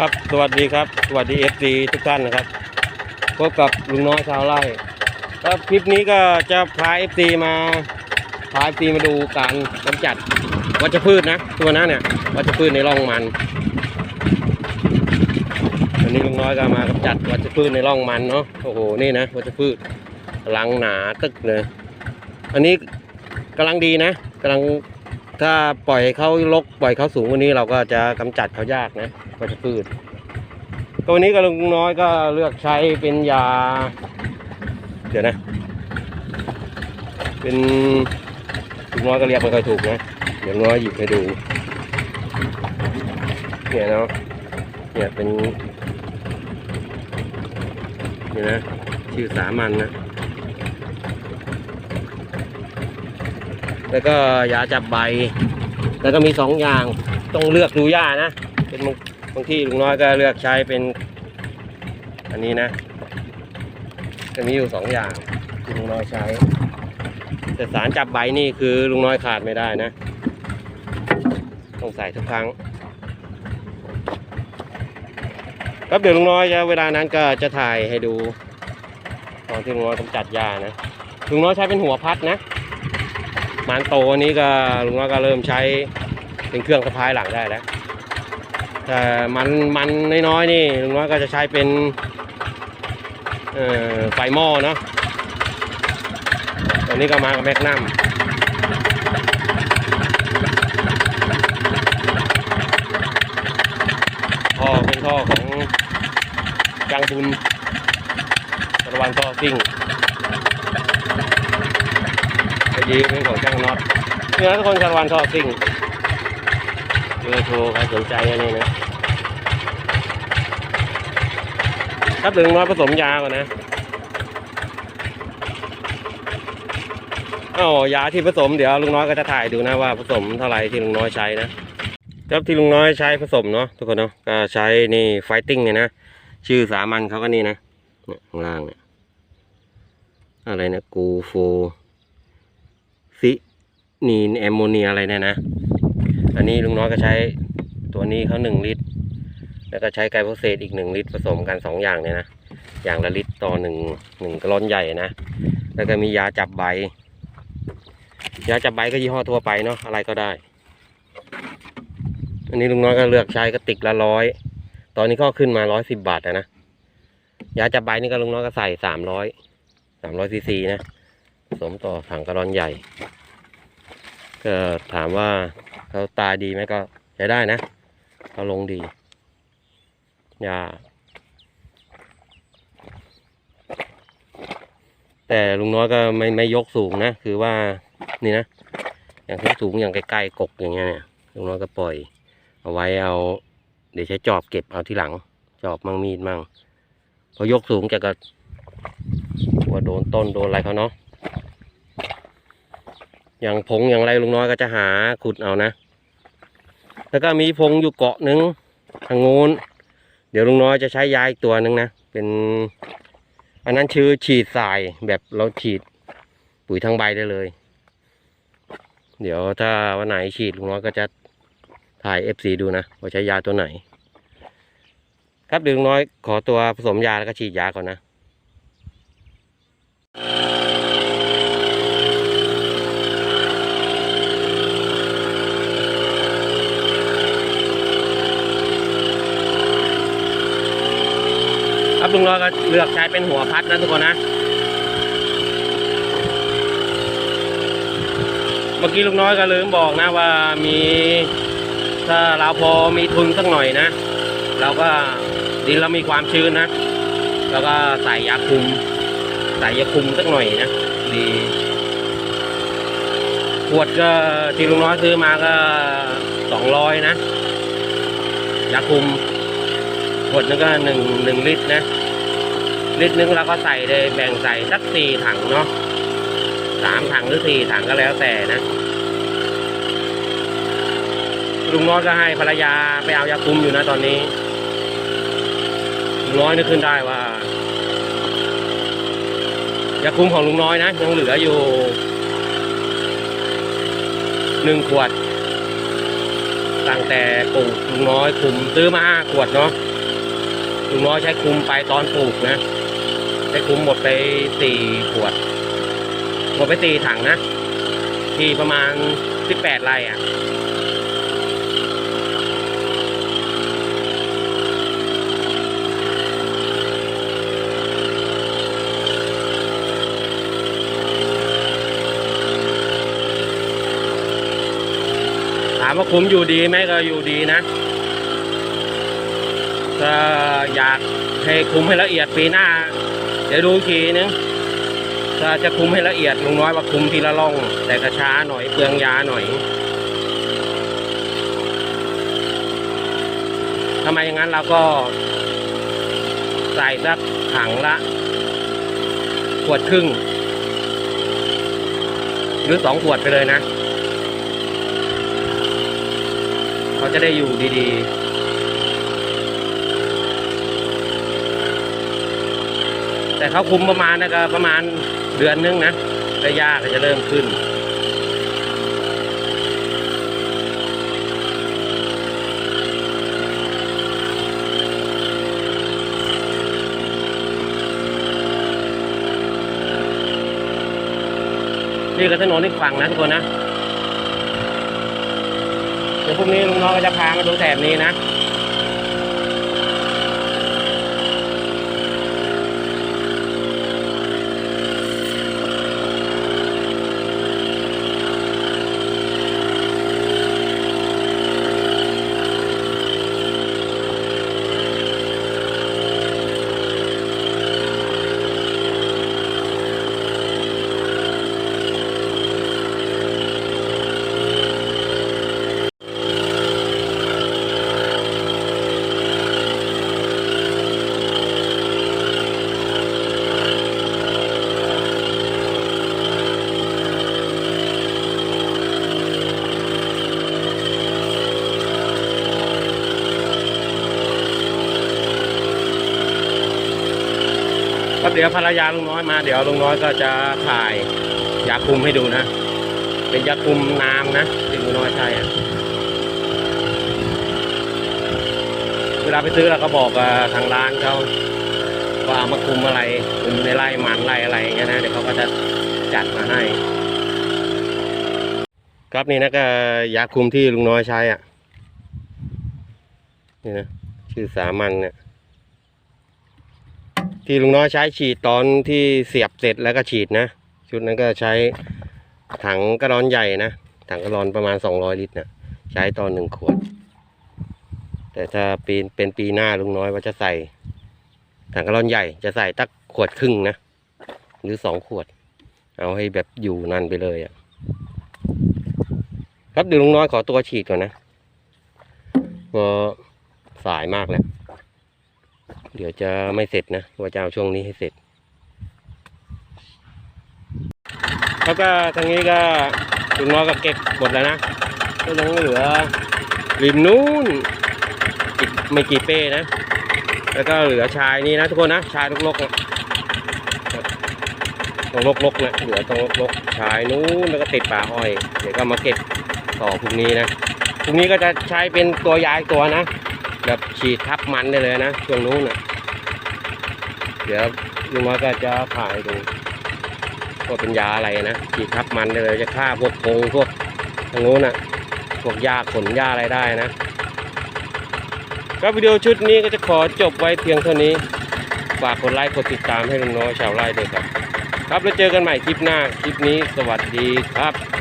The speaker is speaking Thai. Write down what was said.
ครับ สวัสดีครับ สวัสดีเอฟซีทุกท่านนะครับพบกับลุงน้อยชาวไร่ครับคลิปนี้ก็จะพาเอฟซีมาพาเอฟซีมาดูการกำจัดวัชพืชนะตัวนั้นเนี่ยวัชพืชในร่องมันวันนี้ลุงน้อยก็มากำจัดวัชพืชในร่องมันเนาะโอ้โหนี่นะวัชพืชลังหนาตึกเลย อันนี้กำลังดีนะกำลัง ถ้าปล่อยเขาลกปล่อยเขาสูงกว่านี้เราก็จะกำจัดเขายากนะวัชพืชก็วันนี้ก็ลุงน้อยก็เลือกใช้เป็นยา เดี๋ยวนะ เป็นลุงน้อยก็เรียกไม่ค่อยถูกนะเดี๋ยวน้อยหยิบให้ดูเนี่ยเนาะเนี่ยเป็นนี่นะชื่อสามัญนะ แล้วก็ยาจับใบ แล้วก็มีสองอย่างต้องเลือกดูยานะ เป็นบางบางที่ลุงน้อยก็เลือกใช้เป็น อันนี้นะ จะมีอยู่สองอย่างที่ลุงน้อยใช้ แต่สารจับใบนี่คือลุงน้อยขาดไม่ได้นะ ต้องใส่ทุกครั้งครับเดี๋ยวลุงน้อยจะเวลานั้นก็จะถ่ายให้ดู ตอนที่ลุงน้อยกำจัดยานะลุงน้อยใช้เป็นหัวพัดนะ มันโตอันนี้ก็ลุงน้อยก็เริ่มใช้เป็นเครื่องสะพายหลังได้แล้วแต่มันมันน้อยๆนี่ลุงน้อยก็จะใช้เป็นไฟหม้อเนาะตอนนี้ก็มากับแมกนัมท่อเป็นท่อของจังบุญระวันท่อซิ่ง ไอดีเป็นของจังน็อตเนี่ยทุกคนชาละวันท่อซิ่งเบอร์โทรใครสนใจอันนี้นะครับถึงน้อยผสมยาก่อนนะเอ้ายาที่ผสมเดี๋ยวลุงน้อยก็จะถ่ายดูนะว่าผสมเท่าไหร่ที่ลุงน้อยใช้นะครับที่ลุงน้อยใช้ผสมเนาะทุกคนเนาะก็ใช้นี่ไฟติ้งเนี่ยนะชื่อสามัญเขาก็นี่นะเนี่ยข้างล่างเนี่ยอะไรนะกูโฟ ซินีนแอมโมเนียอะไรเนี่ยนะ อันนี้ลุงน้อยก็ใช้ตัวนี้เขาหนึ่งลิตร แล้วก็ใช้ไกลโพเซตอีกหนึ่งลิตรผสมกันสองอย่างเนี่ยนะ อย่างละลิตรต่อหนึ่งหนึ่งกลอนใหญ่นะ แล้วก็มียาจับใบ ยาจับใบก็ยี่ห้อทั่วไปเนาะ อะไรก็ได้ อันนี้ลุงน้อยก็เลือกใช้กระติกละร้อย ตอนนี้ก็ขึ้นมาร้อยสิบบาทนะ ยาจับใบนี่ก็ลุงน้อยก็ใส่สามร้อยสามร้อยซีซีนะ สมต่อถังกระลอนใหญ่ ก็ถามว่าเขาตายดีไหมก็ใช้ได้นะเขาลงดียาแต่ลุงน้อยก็ไม่ไม่ยกสูงนะ คือว่านี่นะ อย่างสูงสูงอย่างใกล้ๆกกอย่างเงี้ยเนี่ยลุงน้อยก็ปล่อย เอาไว้เอา เดี๋ยวใช้จอบเก็บเอาที่หลัง จอบมั่งมีดมั่งพอยกสูงแกก็กลัวโดนต้นโดนอะไรเขาเนาะ อย่างผงอย่างไรลุงน้อยก็จะหาขุดเอานะ แล้วก็มีผงอยู่เกาะหนึ่งทางโน้น เดี๋ยวลุงน้อยจะใช้ยาอีกตัวหนึ่งนะ เป็นอันนั้นชื่อฉีดทรายแบบเราฉีดปุ๋ยทั้งใบได้เลย เดี๋ยวถ้าวันไหนฉีดลุงน้อยก็จะถ่าย FC ดูนะว่าใช้ยาตัวไหน ครับเดี๋ยวลุงน้อยขอตัวผสมยาแล้วก็ฉีดยาก่อนนะ ลุงน้อยก็เลือกใช้เป็นหัวพัดนะทุกคนนะ เมื่อกี้ลุงน้อยก็ลืมบอกนะว่ามีถ้าเราพอมีทุนสักหน่อยนะ เราก็ดินเรามีความชื้นนะ แล้วก็ใส่ยาคุม ใส่ยาคุมสักหน่อยนะ ดีขวดก็ที่ลุงน้อยซื้อมาก็สองร้อยนะยาคุมขวดนึงก็หนึ่งหนึ่งลิตรนะ ลิตรนึงเราก็ใส่เลยแบ่งใส่สักสี่ถังเนาะสามถังหรือสี่ถังก็แล้วแต่นะลุงน้อยก็ให้ภรรยาไปเอายาคุมอยู่นะตอนนี้ลุงน้อยนึกขึ้นได้ว่ายาคุมของลุงน้อยนะยังเหลืออยู่หนึ่งขวดใส่ตั้งแต่ปลูกลุงน้อยคุมซื้อมาห้าขวดเนาะลุงน้อยใช้คุมไปตอนปลูกนะ ใช้คุมหมดไปสี่ขวด หมดไปสี่ถังนะ ที่ประมาณสิบแปดไร่อะถามว่าคุ้มอยู่ดีไหมก็อยู่ดีนะก็อยากให้คุ้มให้ละเอียดปีหน้า เดี๋ยวดูอีกทีนึงถ้าจะคุมให้ละเอียดลุงน้อยว่าคุมทีละล่อง แต่กระช้าหน่อยเปลืองยาหน่อยทำไมอย่างนั้นเราก็ ใส่สักถังละขวดครึ่ง หรือสองขวดไปเลยนะ เขาจะได้อยู่ดีๆ แต่เขาคุมประมาณนะก็ประมาณเดือนนึงนะระยะก็จะเริ่มขึ้นนี่ก็ถนนอีกฝั่งนะทุกคนนะ เดี๋ยวพรุ่งนี้ลุงน้องก็จะพามาดูแถบนี้นะ ก็เดี๋ยวภรรยาลุงน้อยมาเดี๋ยวลุงน้อยก็จะถ่ายยาคุมให้ดูนะ เป็นยาคุมน้ำนะที่ลุงน้อยใช้อะเวลาไปซื้อเราก็บอกทางร้านเขาว่าเอามาคุมอะไรคุมในไร่มันไร่อะไรเงี้ยนะเดี๋ยวเขาก็จะจัดมาให้ ครับนี่นะก็ยาคุมที่ลุงน้อยใช้อะนี่นะชื่อสามัญเนี่ย ที่ลุงน้อยใช้ฉีดตอนที่เสียบเสร็จแล้วก็ฉีดนะ ชุดนั้นก็ใช้ถังกระรอนใหญ่นะ ถังกระรอนประมาณสองร้อยลิตรนะใช้ตอนหนึ่งขวด แต่ถ้าปีเป็นปีหน้าลุงน้อยว่าจะใส่ ถังกระรอนใหญ่จะใส่ตักขวดครึ่งนะ หรือสองขวด เอาให้แบบอยู่นานไปเลยอะ่ะครับเดี๋ยวลุงน้อยขอตัวฉีดก่อนนะเพอสายมากแล้ว เดี๋ยวจะไม่เสร็จนะว่าจะเอาช่วงนี้ให้เสร็จแล้วก็ทางนี้ก็ลุงน้อยก็เก็บหมดแล้วนะก็ยังเหลือริมนู้นอีกไม่กี่เป้นะ แล้วก็เหลือชายนี่นะทุกคนนะชายลกๆนะตรงลกๆนะเหลือตรงลกๆชายนู้นแล้วก็ติดป่าอ้อย เดี๋ยวก็มาเก็บต่อพรุ่งนี้นะพรุ่งนี้ก็จะใช้เป็นตัวยายตัวนะ แบบฉีดทับมันได้เลยนะช่วงนู้นน่ะเดี๋ยวลุงน้อยก็จะถ่ายดูว่าเป็นยาอะไรนะฉีดทับมันได้เลยจะฆ่าพวกพงพวกทางนู้นน่ะพวกหญ้าขนหญ้าอะไรได้นะ ก็วิดีโอชุดนี้ก็จะขอจบไว้เพียงเท่านี้ฝากกดไลค์กดติดตามให้ลุงน้อยชาวไร่ด้วยครับ ครับแล้วเจอกันใหม่คลิปหน้าคลิปนี้สวัสดีครับ